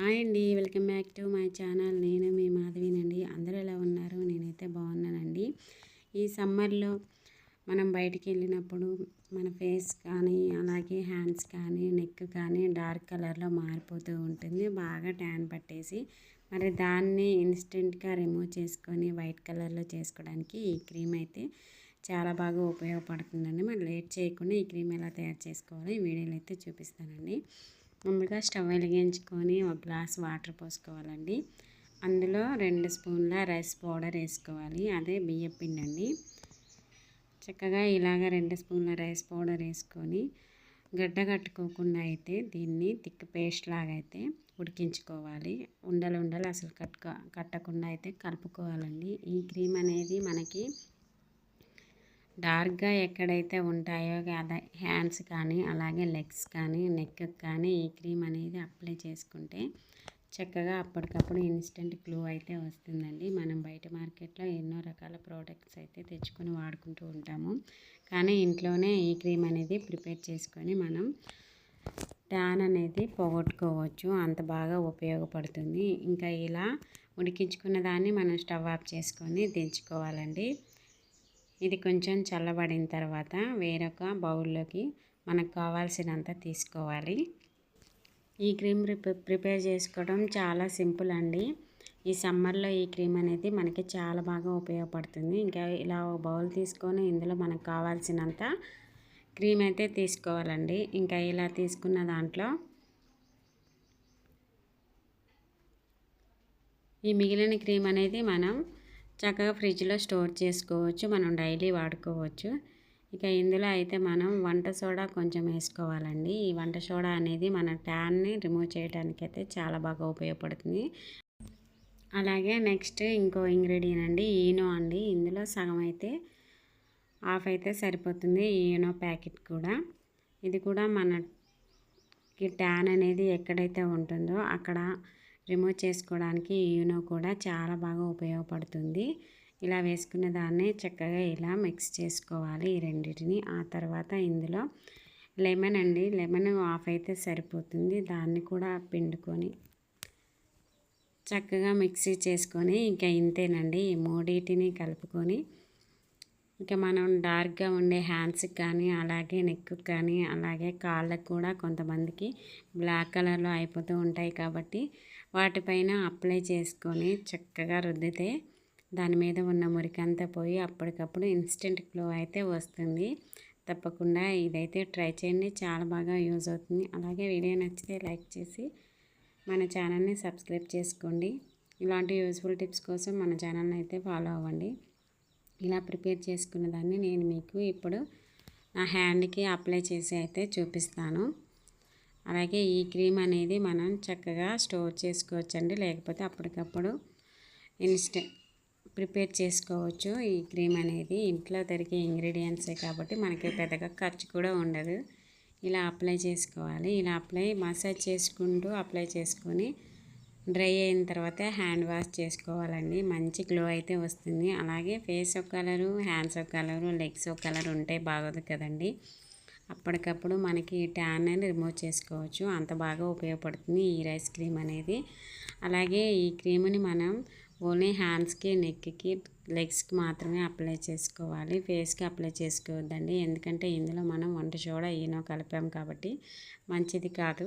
Hi అండి welcome back to my channel. నేను మీ మాధవినండి. అందరూ ఎలా ఉన్నారు? నేనైతే బాగున్నానండి. ఈ సమ్మర్లో మనం బయటికి వెళ్ళినప్పుడు మన ఫేస్ కానీ అలాగే హ్యాండ్స్ కానీ నెక్ కానీ డార్క్ కలర్లో మారిపోతూ ఉంటుంది. బాగా ట్యాన్ పట్టేసి మరి దాన్ని ఇన్స్టెంట్గా రిమూవ్ చేసుకొని వైట్ కలర్లో చేసుకోవడానికి ఈ క్రీమ్ అయితే చాలా బాగా ఉపయోగపడుతుందండి. మరి లేట్ చేయకుండా ఈ క్రీమ్ ఎలా తయారు చేసుకోవాలో ఈ వీడియోలో అయితే చూపిస్తానండి. ముందుగా స్టవ్ వెలిగించుకొని ఒక గ్లాస్ వాటర్ పోసుకోవాలండి. అందులో రెండు స్పూన్ల రైస్ పౌడర్ వేసుకోవాలి అదే బియ్యం పిండి అండి చక్కగా ఇలాగ రెండు స్పూన్ల రైస్ పౌడర్ వేసుకొని గడ్డ కట్టుకోకుండా అయితే దీన్ని థిక్ పేస్ట్ లాగా అయితే ఉడికించుకోవాలి. ఉండలు ఉండలు అసలు కట్టుకో కట్టకుండా అయితే కలుపుకోవాలండి. ఈ క్రీమ్ అనేది మనకి డార్క్గా ఎక్కడైతే ఉంటాయో అదే హ్యాండ్స్ కానీ అలాగే లెగ్స్ కానీ నెక్ కానీ ఈ క్రీమ్ అనేది అప్లై చేసుకుంటే చక్కగా అప్పటికప్పుడు ఇన్స్టెంట్ గ్లో అయితే వస్తుందండి. మనం బయట మార్కెట్లో ఎన్నో రకాల ప్రోడక్ట్స్ అయితే తెచ్చుకొని వాడుకుంటూ ఉంటాము. కానీ ఇంట్లోనే ఈ క్రీమ్ అనేది ప్రిపేర్ చేసుకొని మనం ట్యాన్ అనేది పోగొట్టుకోవచ్చు. అంత బాగా ఉపయోగపడుతుంది. ఇంకా ఇలా ఉడికించుకున్న దాన్ని మనం స్టవ్ ఆఫ్ చేసుకొని దించుకోవాలండి. ఇది కొంచెం చల్లబడిన తర్వాత వేరొక బౌల్లోకి మనకు కావాల్సినంత తీసుకోవాలి. ఈ క్రీమ్ ప్రిపేర్ చేసుకోవడం చాలా సింపుల్ అండి. ఈ సమ్మర్లో ఈ క్రీమ్ అనేది మనకి చాలా బాగా ఉపయోగపడుతుంది. ఇంకా ఇలా ఒక బౌల్ తీసుకొని ఇందులో మనకు కావాల్సినంత క్రీమ్ అయితే తీసుకోవాలండి. ఇంకా ఇలా తీసుకున్న దాంట్లో ఈ మిగిలిన క్రీమ్ అనేది మనం చక్కగా ఫ్రిడ్జ్లో స్టోర్ చేసుకోవచ్చు మనం డైలీ వాడుకోవచ్చు. ఇక ఇందులో అయితే మనం వంట సోడా కొంచెం వేసుకోవాలండి. ఈ వంట సోడా అనేది మన ట్యాన్ని రిమూవ్ చేయడానికి అయితే చాలా బాగా ఉపయోగపడుతుంది. అలాగే నెక్స్ట్ ఇంకో ఇంగ్రీడియంట్ అండి ఈనో అండి. ఇందులో సగం అయితే ఆఫ్ అయితే సరిపోతుంది ఈనో ప్యాకెట్ కూడా. ఇది కూడా మనకి ట్యాన్ అనేది ఎక్కడైతే ఉంటుందో అక్కడ రిమూవ్ చేసుకోవడానికి యూనో కూడా చాలా బాగా ఉపయోగపడుతుంది. ఇలా వేసుకున్న దాన్ని చక్కగా ఇలా మిక్స్ చేసుకోవాలి ఈ రెండింటిని. ఆ తర్వాత ఇందులో లెమన్ అండి. లెమన్ ఆఫ్ అయితే సరిపోతుంది. దాన్ని కూడా పిండుకొని చక్కగా మిక్సీ చేసుకొని ఇంకా ఇంతేనండి. ఈ మూడింటిని కలుపుకొని ఇంకా మనం డార్క్గా ఉండే హ్యాండ్స్కి కానీ అలాగే నెక్కు కానీ అలాగే కాళ్ళకు కూడా కొంతమందికి బ్లాక్ కలర్లో అయిపోతూ ఉంటాయి కాబట్టి వాటిపైన అప్లై చేసుకొని చక్కగా రుద్దితే దాని మీద ఉన్న మురికంతా పోయి అప్పటికప్పుడు ఇన్స్టెంట్ గ్లో అయితే వస్తుంది. తప్పకుండా ఇదైతే ట్రై చేయండి. చాలా బాగా యూజ్ అవుతుంది. అలాగే వీడియో నచ్చితే లైక్ చేసి మన ఛానల్ని సబ్స్క్రైబ్ చేసుకోండి. ఇలాంటి యూజ్ఫుల్ టిప్స్ కోసం మన ఛానల్ని అయితే ఫాలో అవ్వండి. ఇలా ప్రిపేర్ చేసుకున్న దాన్ని నేను మీకు ఇప్పుడు నా హ్యాండ్కి అప్లై చేసి అయితే చూపిస్తాను. అలాగే ఈ క్రీమ్ అనేది మనం చక్కగా స్టోర్ చేసుకోవచ్చండి. లేకపోతే అప్పటికప్పుడు ఇన్స్ట ప్రిపేర్ చేసుకోవచ్చు. ఈ క్రీమ్ అనేది ఇంట్లో దొరికే ఇంగ్రీడియంట్సే కాబట్టి మనకి పెద్దగా ఖర్చు కూడా ఉండదు. ఇలా అప్లై చేసుకోవాలి. ఇలా అప్లై మసాజ్ చేసుకుంటూ అప్లై చేసుకొని డ్రై అయిన తర్వాత హ్యాండ్ వాష్ చేసుకోవాలండి. మంచి గ్లో అయితే వస్తుంది. అలాగే ఫేస్ ఒక కలరు హ్యాండ్స్ ఒక కలరు లెగ్స్ ఒక కలర్ ఉంటే బాగోదు కదండి. అప్పటికప్పుడు మనకి ట్యాన్ అని రిమూవ్ చేసుకోవచ్చు. అంత బాగా ఉపయోగపడుతుంది ఈ రైస్ క్రీమ్ అనేది. అలాగే ఈ క్రీమ్ని మనం ఓన్లీ హ్యాండ్స్కి నెక్కి లెగ్స్కి మాత్రమే అప్లై చేసుకోవాలి. ఫేస్కి అప్లై చేసుకోవద్దండి. ఎందుకంటే ఇందులో మనం వంట చూడ ఈనో కలిపాం కాబట్టి మంచిది కాదు.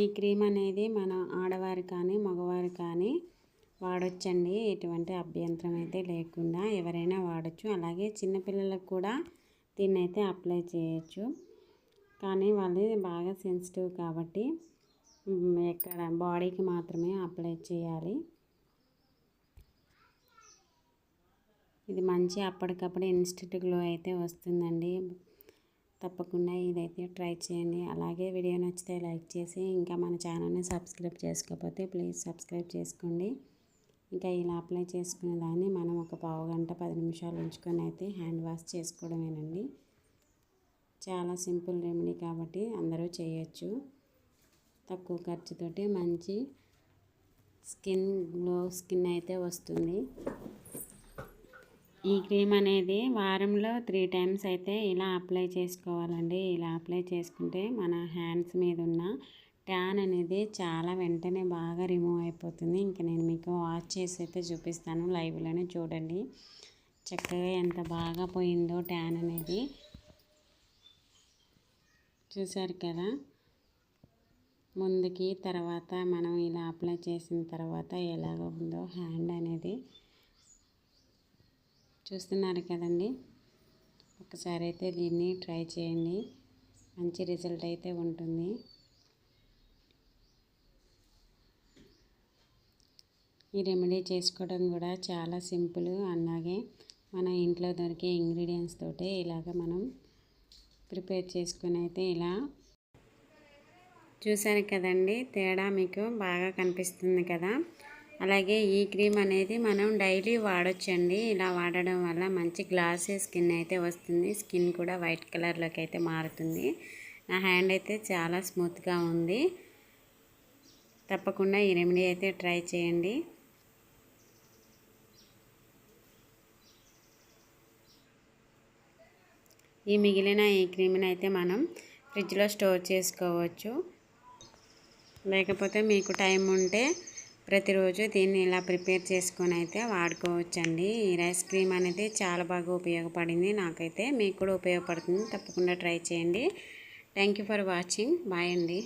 ఈ క్రీమ్ అనేది మన ఆడవారు కానీ మగవారు కానీ వాడొచ్చండి. ఎటువంటి అభ్యంతరం అయితే లేకుండా ఎవరైనా వాడచ్చు. అలాగే చిన్నపిల్లలకు కూడా దీన్ని అయితే అప్లై చేయొచ్చు. కానీ వాళ్ళు బాగా సెన్సిటివ్ కాబట్టి ఎక్కడ బాడీకి మాత్రమే అప్లై చేయాలి. ఇది మంచి అప్పటికప్పుడు ఇన్స్టెంట్ గ్లో అయితే వస్తుందండి. తప్పకుండా ఇదైతే ట్రై చేయండి. అలాగే వీడియో నచ్చితే లైక్ చేసి ఇంకా మన ఛానల్ని సబ్స్క్రైబ్ చేసుకోకపోతే ప్లీజ్ సబ్స్క్రైబ్ చేసుకోండి. ఇంకా ఇలా అప్లై చేసుకునే దాన్ని మనం ఒక పావు గంట పది నిమిషాలు ఉంచుకొని అయితే హ్యాండ్ వాష్ చేసుకోవడమేనండి. చాలా సింపుల్ రెమెడీ కాబట్టి అందరూ చేయొచ్చు. తక్కువ ఖర్చుతోటి మంచి స్కిన్ గ్లో స్కిన్ అయితే వస్తుంది. ఈ క్రీమ్ అనేది వారంలో త్రీ టైమ్స్ అయితే ఇలా అప్లై చేసుకోవాలండి. ఇలా అప్లై చేసుకుంటే మన హ్యాండ్స్ మీద ఉన్న ట్యాన్ అనేది చాలా వెంటనే బాగా రిమూవ్ అయిపోతుంది. ఇంకా నేను మీకు వాష్ చేసి అయితే చూపిస్తాను లైవ్లోనే చూడండి. చక్కగా ఎంత బాగా పోయిందో ట్యాన్ అనేది. చూసారు కదా? ముందుకి తర్వాత మనం ఇలా అప్లై చేసిన తర్వాత ఎలాగ ఉందో హ్యాండ్ అనేది. చూస్తున్నారు కదండి. ఒకసారి అయితే దీన్ని ట్రై చేయండి. మంచి రిజల్ట్ అయితే ఉంటుంది. ఈ రెమెడీ చేసుకోవడం కూడా చాలా సింపుల్ అలాగే మన ఇంట్లో దొరికే ఇంగ్రీడియంట్స్ తోటే ఇలాగ మనం ప్రిపేర్ చేసుకుని అయితే ఇలా చూశాను కదండి. తేడా మీకు బాగా కనిపిస్తుంది కదా. అలాగే ఈ క్రీమ్ అనేది మనం డైలీ వాడొచ్చండి. ఇలా వాడడం వల్ల మంచి గ్లాసీ స్కిన్ అయితే వస్తుంది. స్కిన్ కూడా వైట్ కలర్లోకి అయితే మారుతుంది. నా హ్యాండ్ అయితే చాలా స్మూత్గా ఉంది. తప్పకుండా ఈ రెమెడీ అయితే ట్రై చేయండి. ఈ మిగిలిన ఈ క్రీమ్ని అయితే మనం ఫ్రిడ్జ్లో స్టోర్ చేసుకోవచ్చు. లేకపోతే మీకు టైం ఉంటే ప్రతిరోజు దీన్ని ఇలా ప్రిపేర్ చేసుకొని అయితే వాడుకోవచ్చండి. ఈ రైస్ క్రీమ్ అనేది చాలా బాగా ఉపయోగపడింది నాకైతే. మీకు కూడా ఉపయోగపడుతుంది. తప్పకుండా ట్రై చేయండి. Thank you for watching. Bye అండి.